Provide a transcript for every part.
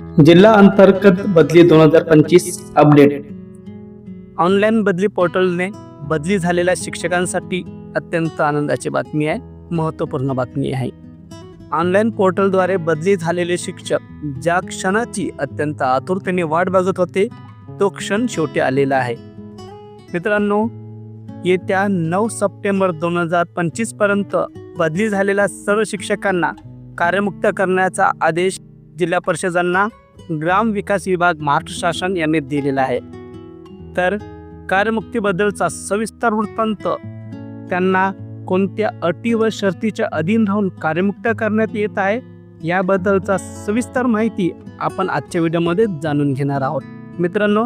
जिल्हा अंतर्गत बदली दोन हजार पंचवीस अपडेट. ऑनलाईन बदली पोर्टलने बदली झालेल्या शिक्षकांसाठी अत्यंत आनंदाची बातमी आहे महत्त्वपूर्ण बातमी आहे. ऑनलाईन पोर्टलद्वारे बदली झालेले शिक्षक ज्या क्षणाची अत्यंत आतुरतेने वाट बघत होते तो क्षण शेवटी आलेला आहे. मित्रांनो येत्या नऊ सप्टेंबर दोन हजार पंचवीसपर्यंत बदली झालेल्या सर्व शिक्षकांना कार्यमुक्त करण्याचा आदेश जिल्हा परिषदांना ग्राम विकास विभाग महाराष्ट्र शासन यांनी दिलेला आहे. तर कार्यमुक्तीबद्दलचा सविस्तर वृत्तांत त्यांना कोणत्या अटी व शर्तीच्या अधीन राहून कार्यमुक्त करण्यात येत आहे याबद्दलचा सविस्तर माहिती आपण आजच्या व्हिडिओमध्ये जाणून घेणार आहोत. मित्रांनो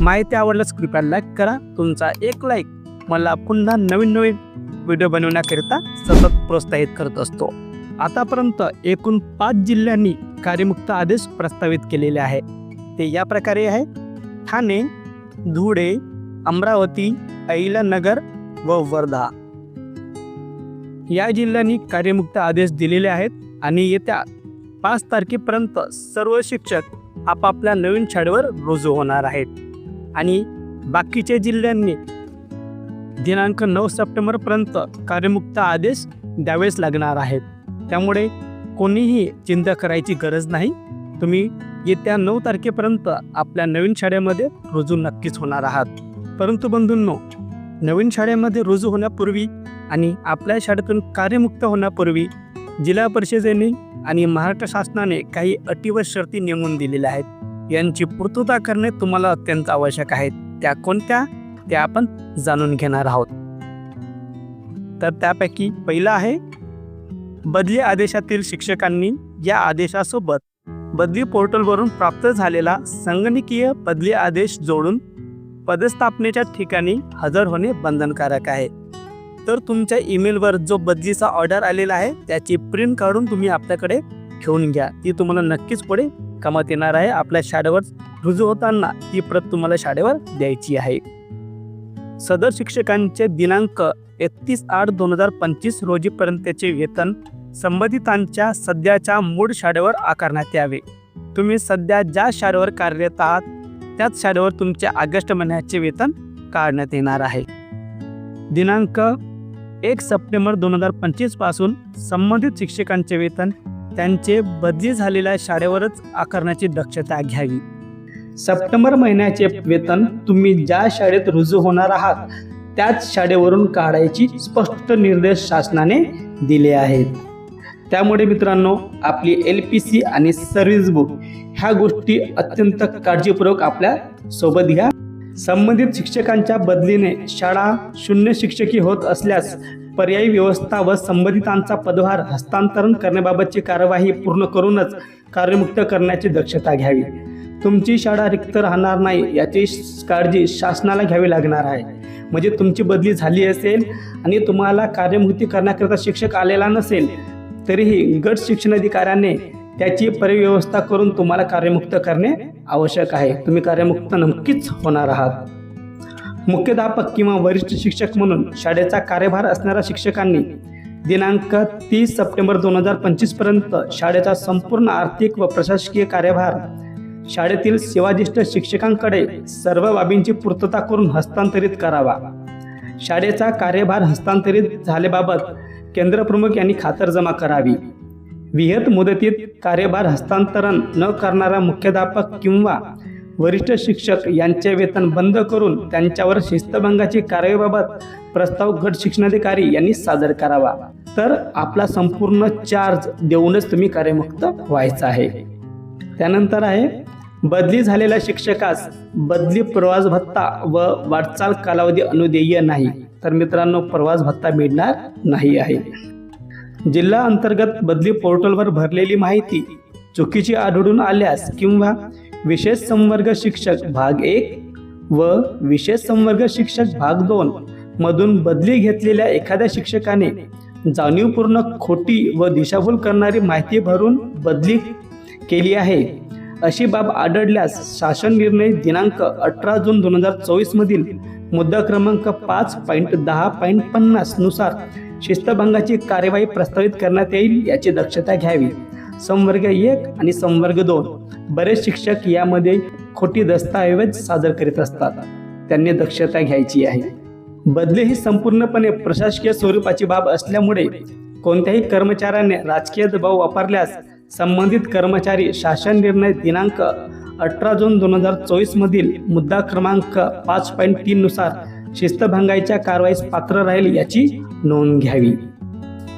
माहिती आवडल्यास कृपया लाईक करा तुमचा एक लाईक मला पुन्हा नवीन नवीन व्हिडिओ बनवण्याकरिता सतत प्रोत्साहित करत असतो. आतापर्यंत एकूण पाच जिल्ह्यांनी कार्यमुक्त आदेश प्रस्तावित केलेले आहे. ते या प्रकारे आहे. ठाणे धुळे अमरावती अहिलानगर व वर्धा. या जिल्ह्यांनी कार्यमुक्त आदेश दिलेले आहेत आणि येत्या पाच तारखेपर्यंत सर्व शिक्षक आपापल्या नवीन शाळेवर रुजू होणार आहेत. आणि बाकीच्या जिल्ह्यांनी दिनांक नऊ सप्टेंबरपर्यंत कार्यमुक्त आदेश द्यावेच लागणार आहेत. त्यामुळे कोणीही चिंता करायची गरज नाही. तुम्ही येत्या नऊ तारखेपर्यंत आपल्या नवीन शाळेमध्ये रुजू नक्कीच होणार आहात. परंतु बंधूंनो नवीन शाळेमध्ये रुजू होण्यापूर्वी आणि आपल्या शाळेतून कार्यमुक्त होण्यापूर्वी जिल्हा परिषदेने आणि महाराष्ट्र शासनाने काही अटी व शर्ती नेमून दिलेल्या आहेत. यांची पूर्तता करणे तुम्हाला अत्यंत आवश्यक आहे. त्या कोणत्या? त्या आपण जाणून घेणार आहोत. तर त्यापैकी पहिला आहे बदली आदेशातील शिक्षकांनी या आदेशासोबत बदली पोर्टलवरून प्राप्त झालेला संगणकीय बदली आदेश जोडून पदस्थापनेच्या ठिकाणी हजर होणे बंधनकारक आहे. तर तुमच्या ईमेलवर जो बदलीचा ऑर्डर आलेला आहे त्याची प्रिंट काढून तुम्ही आपल्याकडे घेऊन घ्या. ती तुम्हाला नक्कीच पुढे कामात येणार आहे. आपल्या शाळेवर रुजू होताना ती प्रत तुम्हाला शाळेवर द्यायची आहे. सदर शिक्षकांचे दिनांक एकतीस आठ दोन हजार पंचवीस रोजीपर्यंतचे वेतन संबंधितांच्या सध्याच्या मूळ शाळेवर आकारण्यात यावे. तुम्ही सध्या ज्या शाळेवर कार्यरत आहात त्याच शाळेवर तुमचे ऑगस्ट महिन्याचे वेतन काढण्यात येणार आहे. दिनांक एक सप्टेंबर दोन हजार पंचवीसपासून संबंधित शिक्षकांचे वेतन त्यांचे बदली झालेल्या शाळेवरच आकारण्याची दक्षता घ्यावी. सप्टेंबर महिन्याचे वेतन तुम्ही ज्या शाळेत रुजू होणार आहात त्याच शाळेवरून काढायची स्पष्ट निर्देश शासनाने दिले आहेत. त्यामुळे मित्रांनो आपली एल पी सी आणि सर्व्हिस बुक ह्या गोष्टी अत्यंत काळजीपूर्वक आपल्यासोबत घ्या. संबंधित शिक्षकांच्या बदलीने शाळा शून्य शिक्षकी होत असल्यास पर्यायी व्यवस्था व संबंधितांचा पदभार हस्तांतरण करण्याबाबतची कार्यवाही पूर्ण करूनच कार्यमुक्त करण्याची दक्षता घ्यावी. तुमची शाळा रिक्त राहणार नाही याची काळजी शासनाला घ्यावी लागणार आहे. म्हणजे तुमची बदली झाली असेल आणि तुम्हाला कार्यमुक्ती करण्याकरिता शिक्षक आलेला नसेल तरीही गट शिक्षणाधिकाऱ्याने त्याची परिव्यवस्था करून तुम्हाला कार्यमुक्त करणे आवश्यक आहे. तुम्ही कार्यमुक्त नक्कीच होणार आहात. मुख्याध्यापक किंवा वरिष्ठ शिक्षक म्हणून शाळेचा कार्यभार असणाऱ्या शिक्षकांनी दिनांक तीस सप्टेंबर दोन हजार पंचवीसपर्यंत शाळेचा संपूर्ण आर्थिक व प्रशासकीय कार्यभार शाळेतील सेवाज्येष्ठ शिक्षकांकडे सर्व बाबींची पूर्तता करून हस्तांतरित करावा. शाळेचा कार्यभार हस्तांतरित झाल्याबाबत केंद्रप्रमुख यांनी खातरजमा करावी. विहत मुदतीत कार्यभार हस्तांतरण न करणारा मुख्याध्यापक किंवा वरिष्ठ शिक्षक यांचे वेतन बंद करून त्यांच्यावर शिस्तभंगाची कारवाईबाबत प्रस्ताव गट शिक्षणाधिकारी यांनी सादर करावा. तर आपला संपूर्ण चार्ज देऊनच तुम्ही कार्यमुक्त व्हायचं आहे. त्यानंतर आहे बदली झालेल्या शिक्षकास बदली प्रवास भत्ता व वाटचाल कालावधी अनुदेय नाही. तर मित्रांनो प्रवास भत्ता मिळणार नाही आहे. जिल्हा अंतर्गत बदली पोर्टलवर भरलेली माहिती चुकीची आढळून आल्यास किंवा विशेष संवर्ग शिक्षक भाग एक व विशेष संवर्ग शिक्षक भाग दोन मधून बदली घेतलेल्या एखाद्या शिक्षकाने जाणीवपूर्ण खोटी व दिशाभूल करणारी माहिती भरून बदली केली आहे. अशी बाब आढळल्यास शासन निर्णय दिनांक अठरा जून दोन हजार चोवीसमधील मुद्दा क्रमांक पाच पॉईंट दहा पॉईंट पन्नासनुसार शिस्तभंगाची कार्यवाही प्रस्तावित करण्यात येईल याची दक्षता घ्यावी. संवर्ग एक आणि संवर्ग दोन. बरेच शिक्षक यामध्ये खोटी दस्तऐवज सादर करीत असतात. त्यांनी दक्षता घ्यायची आहे. बदली ही संपूर्णपणे प्रशासकीय स्वरूपाची बाब असल्यामुळे कोणत्याही कर्मचाऱ्याने राजकीय दबाव वापरल्यास संबंधित कर्मचारी शासन निर्णय दिनांक अठरा जून दोन हजार चोवीसमधील मुद्दा क्रमांक पाच पॉईंट तीननुसार शिस्तभंगाच्या कारवाईस पात्र राहील याची नोंद घ्यावी.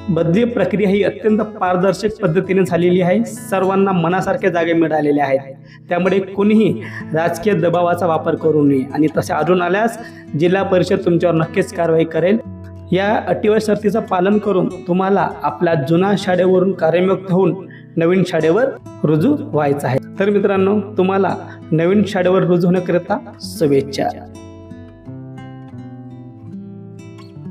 बदली प्रक्रिया ही अत्यंत पारदर्शक पद्धतीने झालेली आहे. सर्वांना मनासारखे जागे मिळालेले आहेत. त्यामुळे कोणीही राजकीय दबावाचा वापर करू नये आणि तसे आढळून आल्यास जिल्हा परिषद तुमच्यावर नक्कीच कारवाई करेल. या अटी व शर्तीचं पालन करून तुम्हाला आपल्या जुन्या शाळेवरून कार्यमुक्त होऊन नवीन शाळेवर रुजू व्हायचं आहे. तर मित्रांनो तुम्हाला नवीन शाळेवर रुजू होण्याकरिता शुभेच्छा.